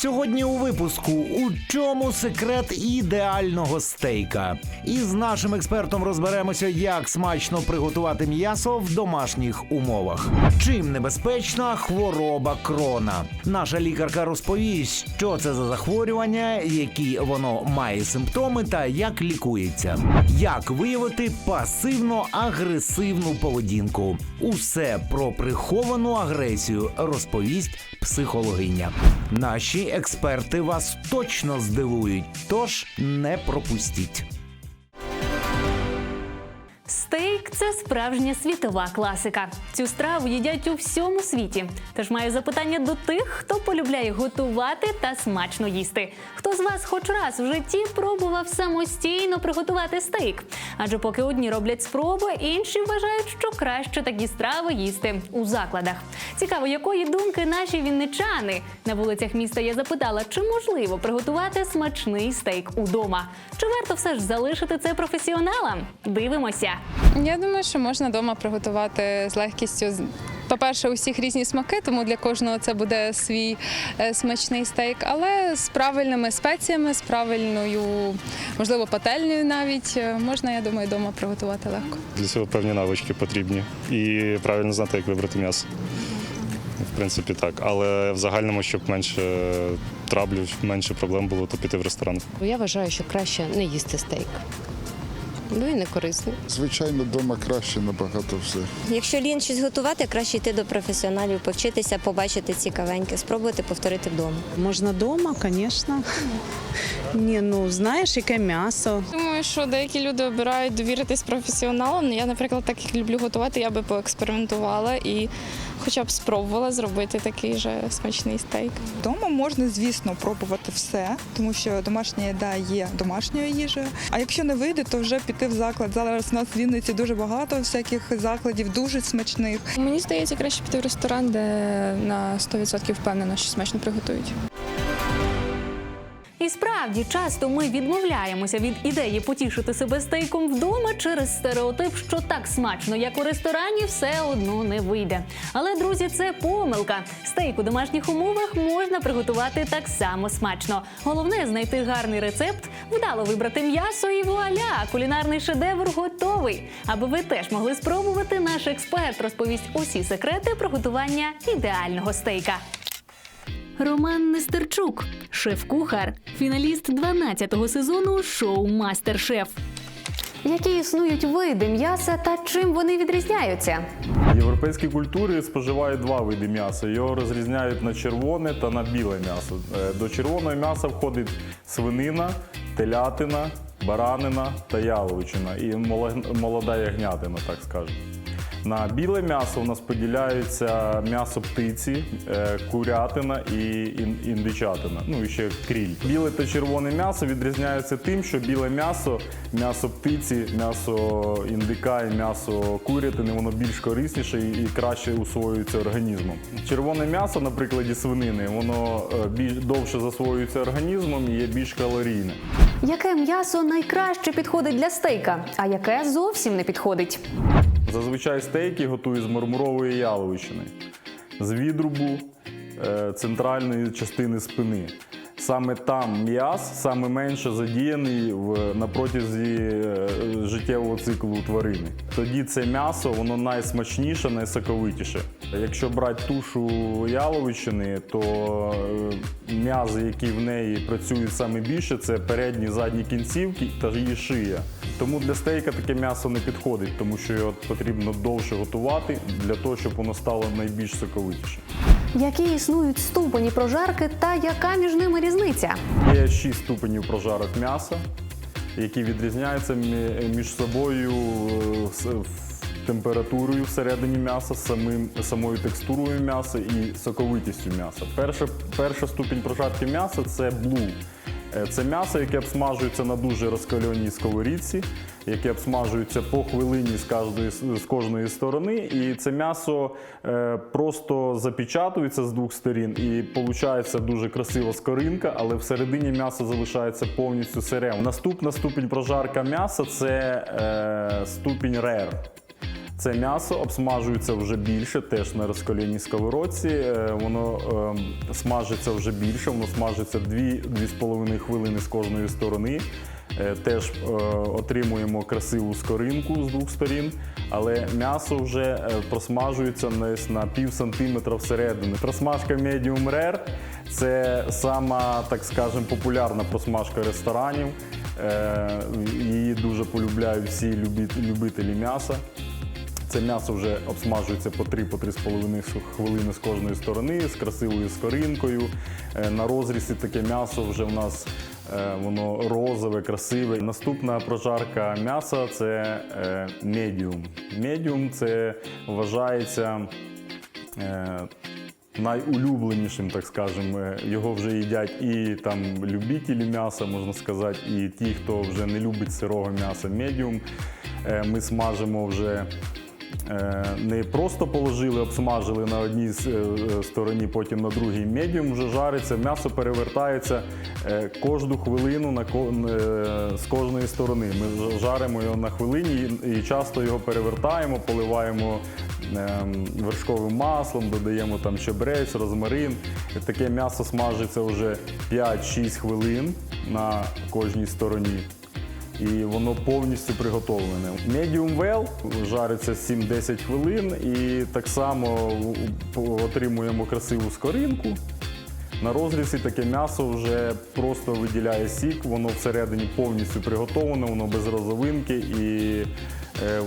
Сьогодні у випуску у чому секрет ідеального стейка? І з нашим експертом розберемося, як смачно приготувати м'ясо в домашніх умовах. Чим небезпечна хвороба крона? Наша лікарка розповість, що це за захворювання, які воно має симптоми та як лікується. Як виявити пасивно-агресивну поведінку? Усе про приховану агресію розповість психологиня. Наші експерти вас точно здивують, тож не пропустіть. Стейк це справжня світова класика. Цю страву їдять у всьому світі. Тож маю запитання до тих, хто полюбляє готувати та смачно їсти. Хто з вас хоч раз в житті пробував самостійно приготувати стейк? Адже поки одні роблять спроби, інші вважають, що краще такі страви їсти у закладах. Цікаво, якої думки наші вінничани на вулицях міста я запитала, чи можливо приготувати смачний стейк удома. Чи варто все ж залишити це професіоналам? Дивимося. Я думаю, що можна вдома приготувати з легкістю. По-перше, у всіх різні смаки, тому для кожного це буде свій е, смачний стейк, але з правильними спеціями, з правильною, можливо, пательнею навіть е, можна, я думаю, вдома приготувати легко. Для цього певні навички потрібні і правильно знати, як вибрати м'ясо. В принципі, так. Але в загальному, щоб менше траблів, менше проблем було, то піти в ресторан. Я вважаю, що краще не їсти стейк. Ну і не корисний. Звичайно, вдома краще набагато все. Якщо лін щось готувати, краще йти до професіоналів, повчитися, побачити цікавеньке, спробувати повторити вдома. Можна вдома, звісно. Ні, ну знаєш, яке м'ясо. Думаю, що деякі люди обирають довіритись професіоналам. Я, наприклад, так як люблю готувати, я би поекспериментувала і хоча б спробувала зробити такий же смачний стейк. Вдома можна, звісно, пробувати все, тому що домашня їда є домашньою їжею. А якщо не вийде, то вже піти в заклад. Зараз у нас в Вінниці дуже багато всяких закладів, дуже смачних. Мені здається, краще піти в ресторан, де на 100% впевнена, що смачно приготують. І справді часто ми відмовляємося від ідеї потішити себе стейком вдома через стереотип, що так смачно, як у ресторані, все одно не вийде. Але друзі, це помилка. Стейк у домашніх умовах можна приготувати так само смачно. Головне знайти гарний рецепт, вдало вибрати м'ясо і вуаля! Кулінарний шедевр готовий. Аби ви теж могли спробувати, наш експерт розповість усі секрети приготування ідеального стейка. Роман Нестерчук, шеф-кухар, фіналіст 12-го сезону шоу Мастер-шеф. Які існують види м'яса та чим вони відрізняються? В європейській культурі споживають два види м'яса. Його розрізняють на червоне та на біле м'ясо. Е, До червоного м'яса входить свинина, телятина, баранина та яловичина і моло- молода ягнятина, так скажемо. На біле м'ясо у нас поділяється м'ясо птиці, е, курятина і індичатина, ну і ще кріль. Біле та червоне м'ясо відрізняються тим, що біле м'ясо, м'ясо птиці, м'ясо індика і м'ясо курятини, воно більш корисніше і краще усвоюється організмом. Червоне м'ясо, на прикладі свинини, воно е, більш довше засвоюється організмом і є більш калорійне. Яке м'ясо найкраще підходить для стейка, а яке зовсім не підходить? Зазвичай стейки готують з мармурової яловичини, з відрубу е, центральної частини спини. Саме там м'яс саме менше задіяний на протязі е, життєвого циклу тварини. Тоді це м'ясо воно найсмачніше, найсоковитіше. Якщо брати тушу яловичини, то е, м'язи, які в неї працюють саме більше, це передні задні кінцівки та її шия. Тому для стейка таке м'ясо не підходить, тому що його потрібно довше готувати для того, щоб воно стало найбільш соковитіше. Які існують ступені прожарки та яка між ними різниця? Є шість ступенів прожарок м'яса, які відрізняються між собою е, температурою всередині м'яса, самим, самою текстурою м'яса і соковитістю м'яса. Перша, перша ступінь прожарки м'яса це блу. Е, Це м'ясо, яке обсмажується на дуже розкальоній сковорідці, яке обсмажується по хвилині з кожної, з кожної сторони. І це м'ясо е, просто запечатується з двох сторін, і виходить дуже красива скоринка, але всередині м'ясо залишається повністю сирем. Наступна ступінь прожарка м'яса це е, ступінь рер. Це м'ясо обсмажується вже більше, теж на розколінній сковородці. Е, Воно е, смажиться вже більше, воно смажиться 2-2,5 хвилини з кожної сторони. Е, Теж е, отримуємо красиву скоринку з двох сторін, але м'ясо вже е, просмажується десь на пів сантиметра всередину. Просмажка medium rare – це сама, так скажемо, популярна просмажка ресторанів. Е, Її дуже полюбляють всі любителі м'яса. Це м'ясо вже обсмажується по 3-3,5 хвилини з кожної сторони з красивою скоринкою. Е, На розрізі таке м'ясо вже в нас е, воно розове, красиве. Наступна прожарка м'яса це е, медіум. Медіум це вважається найулюбленішим, так скажемо. Його вже їдять і там любителі м'яса, можна сказати, і ті, хто вже не любить сирого м'яса. Медіум. Ми смажимо вже. Е, Не просто положили, обсмажили на одній е, стороні, потім на другій медіум вже жариться. М'ясо перевертається е, кожну хвилину на з кожної сторони. Ми жаримо його на хвилині і- і часто його перевертаємо, поливаємо ем, вершковим маслом, додаємо там чебрець, розмарин. Таке м'ясо смажиться вже 5-6 хвилин на кожній стороні і воно повністю приготовлене. Medium well жариться 7-10 хвилин і так само отримуємо красиву скоринку. На розрізі таке м'ясо вже просто виділяє сік, воно всередині повністю приготовлене, воно без розовинки і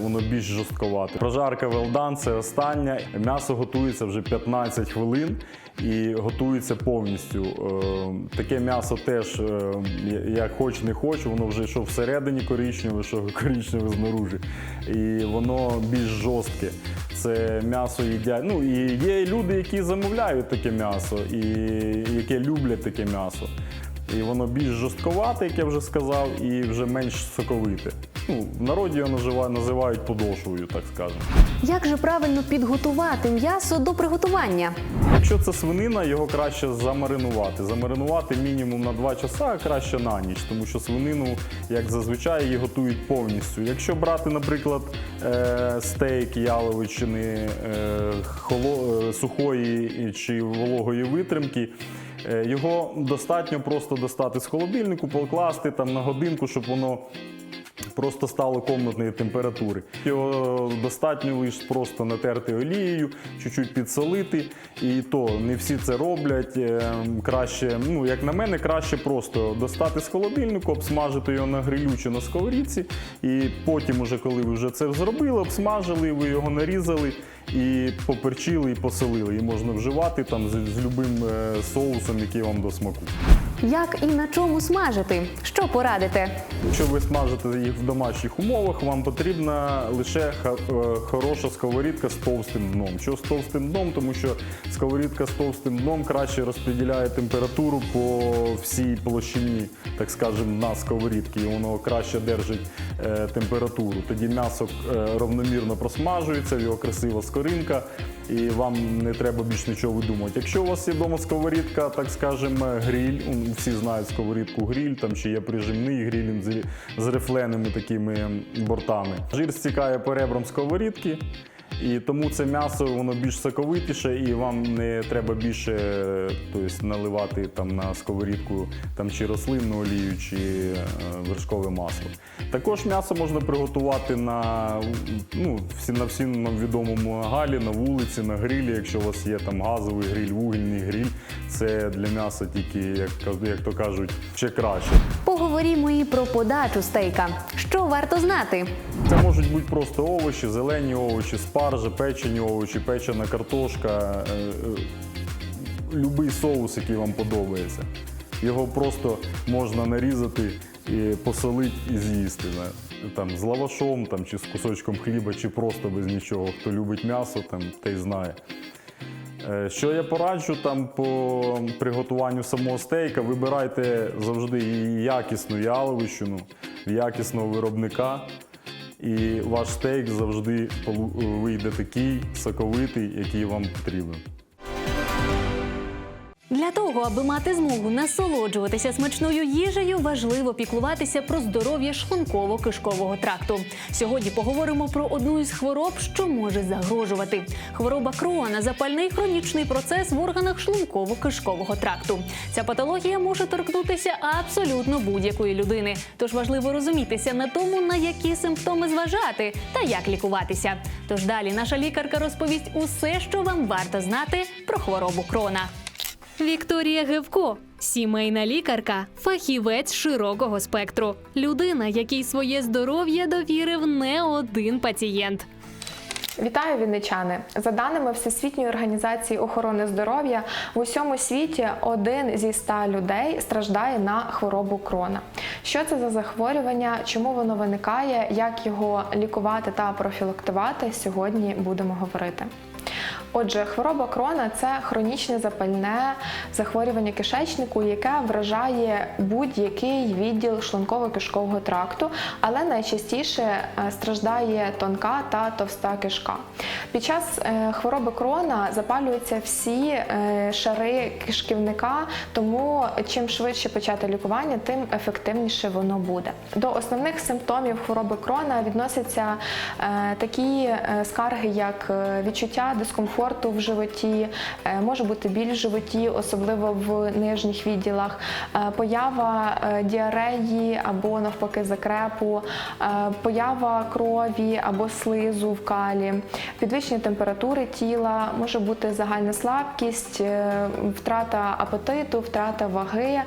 воно більш жорстковате. Прожарка велдан це остання. М'ясо готується вже 15 хвилин і готується повністю. Е, Таке м'ясо теж, е, як хоч не хоч, воно вже що всередині коричневе, що коричневе знаружи. І воно більш жорстке. Це м'ясо їдять. Ну і є люди, які замовляють таке м'ясо, і які люблять таке м'ясо. І воно більш жорстковате, як я вже сказав, і вже менш соковите. Ну, в народі його називають, називають подошвою, так скажемо. Як же правильно підготувати м'ясо до приготування? Якщо це свинина, його краще замаринувати. Замаринувати мінімум на 2 часа, а краще на ніч, тому що свинину, як зазвичай, її готують повністю. Якщо брати, наприклад, е, стейк яловичини е, е, сухої чи вологої витримки. Е, Його достатньо просто достати з холодильнику, покласти там на годинку, щоб воно просто стало комнатної температури. Його достатньо лише просто натерти олією, чуть-чуть підсолити. І то не всі це роблять. Е, Краще, ну як на мене, краще просто достати з холодильнику, обсмажити його на грилю чи на сковорідці. І потім, уже коли ви вже це зробили, обсмажили, ви його нарізали і поперчили і посолили. І можна вживати там з, з любим е, соусом, який вам до смаку. Як і на чому смажити? Що порадите? Якщо ви смажите їх в домашніх умовах, вам потрібна лише е, хороша сковорідка з товстим дном. Що з товстим дном? Тому що сковорідка з товстим дном краще розподіляє температуру по всій площині, так скажемо, на сковорідки, і воно краще держить е, температуру. Тоді м'ясо равномірно просмажується, його красиво красива скоринка, і вам не треба більш нічого видумувати. Якщо у вас є вдома сковорідка, так скажемо, гриль, всі знають сковорідку гриль, там ще є прижимний гриль з, з рифленими такими бортами. Жир стікає по ребрам сковорідки. І тому це м'ясо воно більш соковитіше, і вам не треба більше тобто, наливати там на сковорідку там, чи рослинну олію, чи е, вершкове масло. Також м'ясо можна приготувати на, ну, всі, на всім відомому галі, на вулиці, на грилі. Якщо у вас є там газовий гриль, вугільний гриль, це для м'яса тільки, як, як то кажуть, ще краще. Поговоримо і про подачу стейка. Що варто знати? Це можуть бути просто овочі, зелені овочі, спаржа, печені овочі, печена картошка, е, е, любий соус, який вам подобається. Його просто можна нарізати, і посолити і з'їсти. Там, з лавашом там, чи з кусочком хліба, чи просто без нічого. Хто любить м'ясо, там, той знає. Е, Що я пораджу там по приготуванню самого стейка, вибирайте завжди якісну яловищину, якісного виробника. І ваш стейк завжди вийде такий соковитий, який вам потрібен. Для того, аби мати змогу насолоджуватися смачною їжею, важливо піклуватися про здоров'я шлунково-кишкового тракту. Сьогодні поговоримо про одну із хвороб, що може загрожувати. Хвороба Крона – запальний хронічний процес в органах шлунково-кишкового тракту. Ця патологія може торкнутися абсолютно будь-якої людини. Тож важливо розумітися на тому, на які симптоми зважати та як лікуватися. Тож далі наша лікарка розповість усе, що вам варто знати про хворобу Крона. Вікторія Гевко, сімейна лікарка, фахівець широкого спектру, людина, якій своє здоров'я довірив не один пацієнт. Вітаю вінничани! За даними Всесвітньої організації охорони здоров'я, в усьому світі один зі ста людей страждає на хворобу крона. Що це за захворювання, чому воно виникає, як його лікувати та профілактувати, сьогодні будемо говорити. Отже, хвороба крона це хронічне запальне захворювання кишечнику, яке вражає будь-який відділ шлунково-кишкового тракту, але найчастіше е, страждає тонка та товста кишка. Під час е, хвороби крона запалюються всі е, шари кишківника, тому чим швидше почати лікування, тим ефективніше воно буде. До основних симптомів хвороби крона відносяться такі скарги, як відчуття дискомфорту в животі, е, може бути біль в животі, особливо в нижніх відділах, е, поява е, діареї або навпаки закрепу, поява крові або слизу в калі, підвищення температури тіла, може бути загальна слабкість, втрата апетиту, втрата ваги,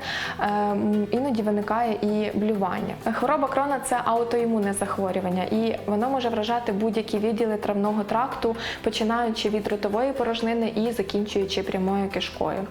іноді виникає і блювання. Хвороба крона це аутоімунне захворювання, і воно може вражати будь-які відділи травного тракту, починаючи від ротової порожнини і закінчуючи прямою кишкою.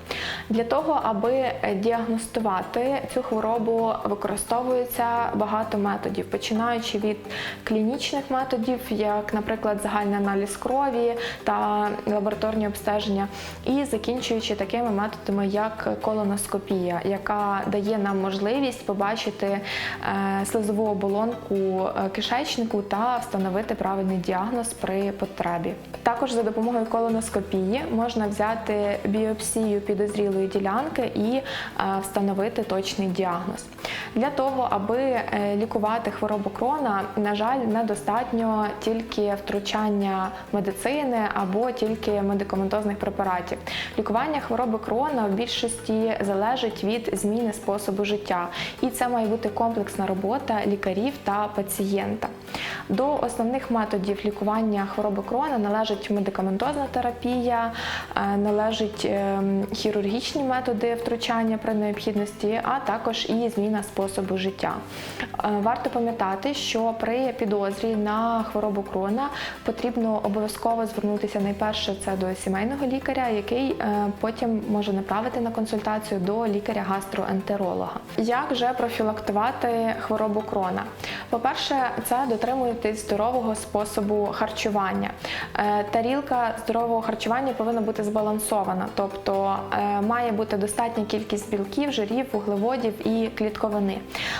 Для того, аби діагностувати цю хворобу, використовується багато методів, починаючи від клінічних методів, як, наприклад, загальний аналіз крові та лабораторні обстеження, і закінчуючи такими методами, як колоноскопія, яка дає нам можливість побачити е, слизову оболонку е, кишечнику та встановити правильний діагноз при потребі. Також за допомогою колоноскопії можна взяти біопсію підозрілої ділянки і е, встановити точний діагноз. Для того, аби е, лікувати хворобу крона, на жаль, недостатньо тільки втручання медицини або тільки медикаментозних препаратів. Лікування хвороби крона в більшості залежить від зміни способу життя, і це має бути комплексна робота лікарів та пацієнта. До основних методів лікування хвороби крона належить медикаментозна терапія, е, належить ем, хірургічні методи втручання при необхідності, а також і зміна способу життя. Е, Варто пам'ятати, що при підозрі на хворобу крона потрібно обов'язково звернутися найперше це до сімейного лікаря, який е, потім може направити на консультацію до лікаря-гастроентеролога. Як же профілактувати хворобу крона? По-перше, це дотримуйтесь здорового способу харчування. Е, Тарілка здорового харчування повинна бути збалансована, тобто е, має бути достатня кількість білків, жирів, вуглеводів і клітковини.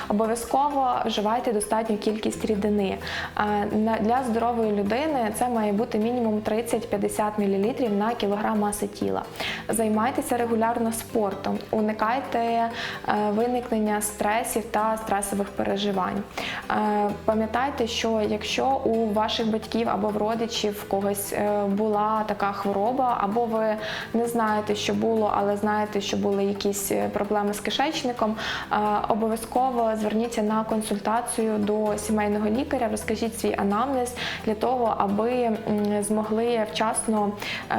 Обов'язково вживайте достатню кількість рідини. Е, Для здорової людини це має бути мінімум 30-50 мл на кілограм маси тіла. Займайтеся регулярно спортом, уникайте е, виникнення стресів та стресових переживань. Пам'ятайте, що якщо у ваших батьків або в родичів в когось була така хвороба, або ви не знаєте, що було, але знаєте, що були якісь е, проблеми з кишечником, е, обов'язково зверніться на консультацію до сімейного лікаря, розкажіть свій анамнез для того, аби змогли вчасно е,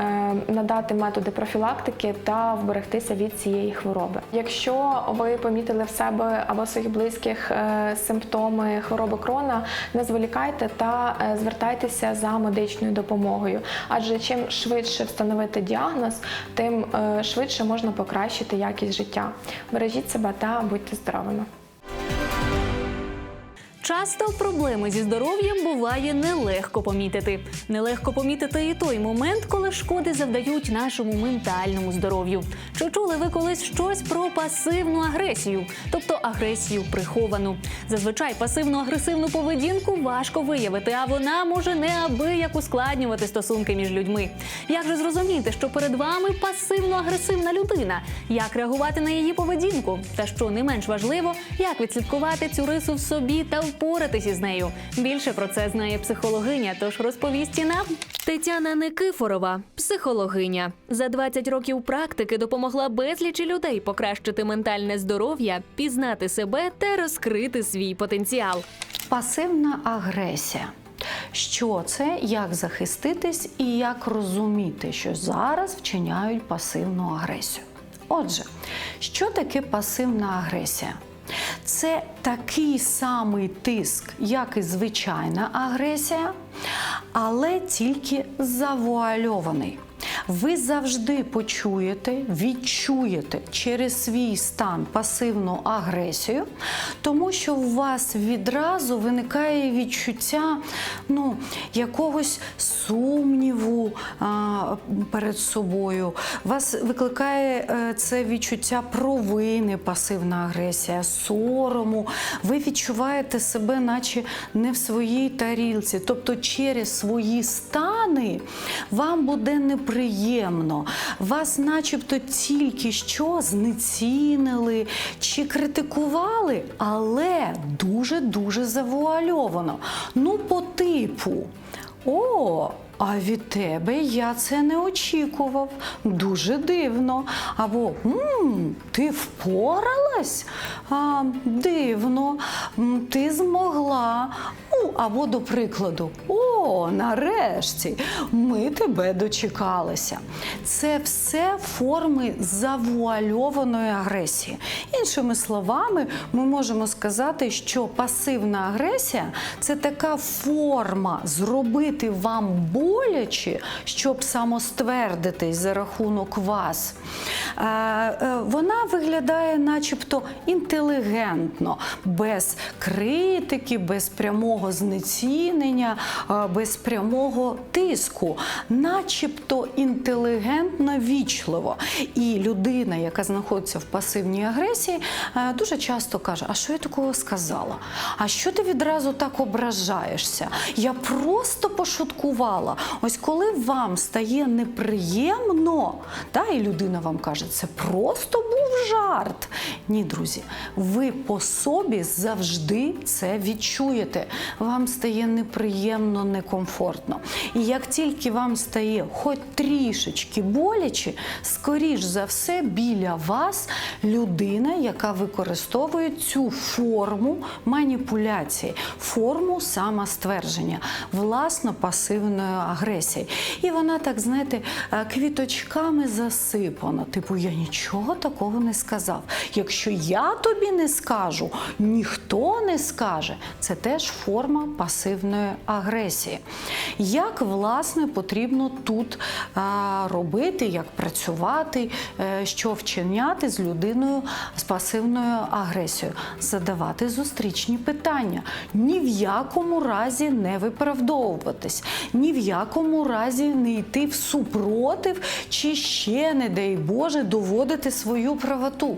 надати методи профілактики та вберегтися від цієї хвороби. Якщо ви помітили в себе або своїх близьких симптоми хвороби крона, не зволікайте та звертайтеся за медичною допомогою. Адже чим швидше встановити діагноз, тим е, швидше можна покращити якість життя. Бережіть себе та будьте здоровими. Часто проблеми зі здоров'ям буває нелегко помітити. Нелегко помітити і той момент, коли шкоди завдають нашому ментальному здоров'ю. Чи чули ви колись щось про пасивну агресію, тобто агресію приховану? Зазвичай пасивно-агресивну поведінку важко виявити, а вона може неабияк ускладнювати стосунки між людьми. Як же зрозуміти, що перед вами пасивно-агресивна людина? Як реагувати на її поведінку? Та що не менш важливо, як відслідкувати цю рису в собі та впоратись із нею? Більше про це знає психологиня, тож розповість і нам. Тетяна Никифорова, психологиня. За 20 років практики допомогла безлічі людей покращити ментальне здоров'я, пізнати себе та розкрити свій потенціал. Пасивна агресія. Що це, як захиститись і як розуміти, що зараз вчиняють пасивну агресію? Отже, що таке пасивна агресія? Це такий самий тиск, як і звичайна агресія, але тільки завуальований. Ви завжди почуєте, відчуєте через свій стан пасивну агресію, тому що у вас відразу виникає відчуття ну, якогось сумніву а, перед собою. Вас викликає е, це відчуття провини, пасивна агресія, сорому. Ви відчуваєте себе, наче не в своїй тарілці. Тобто через свої стани вам буде неприємно. Вас, начебто, тільки що знецінили чи критикували, але дуже-дуже завуальовано. Ну, по типу. О, а від тебе я це не очікував. Дуже дивно. Або «М, ти впоралась? А, дивно, ти змогла. Ну, або, до прикладу, о, нарешті, ми тебе дочекалися. Це все форми завуальованої агресії. Іншими словами, ми можемо сказати, що пасивна агресія це така форма зробити вам боляче, щоб самоствердитись за рахунок вас. Е, е, Вона виглядає, начебто, інтелігентно, без критики, без прямого знецінення, е, без прямого тиску, начебто інтелігентно вічливо. І людина, яка знаходиться в пасивній агресії, е, дуже часто каже: А що я такого сказала? А що ти відразу так ображаєшся? Я просто пошуткувала. Ось коли вам стає неприємно, та, і людина вам каже, це просто був жарт. Ні, друзі, ви по собі завжди це відчуєте. Вам стає неприємно, некомфортно. І як тільки вам стає хоч трішечки боляче, скоріш за все, біля вас людина, яка використовує цю форму маніпуляції, форму самоствердження, власно пасивної агресії. І вона так, знаєте, е, квіточками засипана. Типу, я нічого такого не сказав. Якщо я тобі не скажу, ніхто не скаже. Це теж форма пасивної агресії. Як власне потрібно тут а, робити, як працювати, е, що вчиняти з людиною з пасивною агресією? Задавати зустрічні питання. Ні в якому разі не виправдовуватись, ні в якому разі не йти в супротив, чи ще, не дай Боже, доводити свою правоту.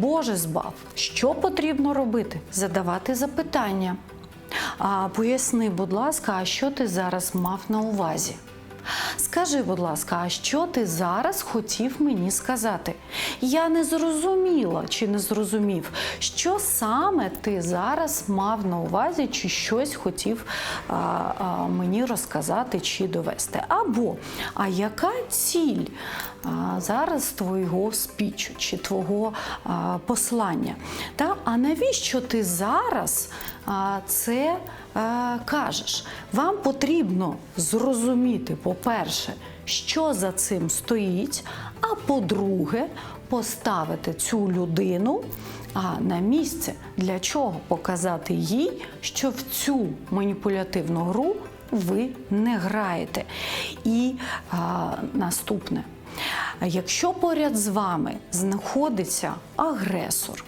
Боже збав, що потрібно робити? Задавати запитання. А, поясни, будь ласка, а що ти зараз мав на увазі? Скажи, будь ласка, а що ти зараз хотів мені сказати? Я не зрозуміла чи не зрозумів, що саме ти зараз мав на увазі, чи щось хотів а, а, мені розказати чи довести. Або а яка ціль а, зараз твого спічу чи твого а, послання? Та? А навіщо ти зараз а, це а, кажеш? Вам потрібно зрозуміти, по-перше, що за цим стоїть, а по-друге, поставити цю людину а, на місце. Для чого? Показати їй, що в цю маніпулятивну гру ви не граєте. І а, наступне. Якщо поряд з вами знаходиться агресор,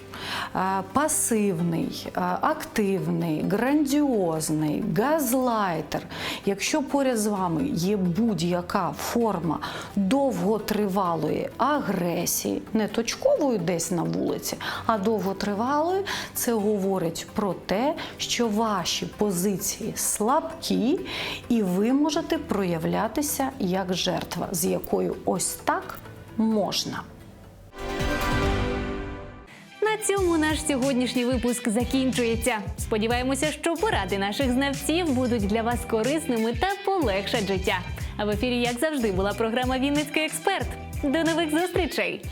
пасивний, активний, грандіозний, газлайтер. Якщо поряд з вами є будь-яка форма довготривалої агресії, не точкової десь на вулиці, а довготривалої, це говорить про те, що ваші позиції слабкі, і ви можете проявлятися як жертва, з якою ось так можна. Цьому наш сьогоднішній випуск закінчується. Сподіваємося, що поради наших знавців будуть для вас корисними та полегшать життя. А в ефірі, як завжди, була програма Вінницький експерт. До нових зустрічей!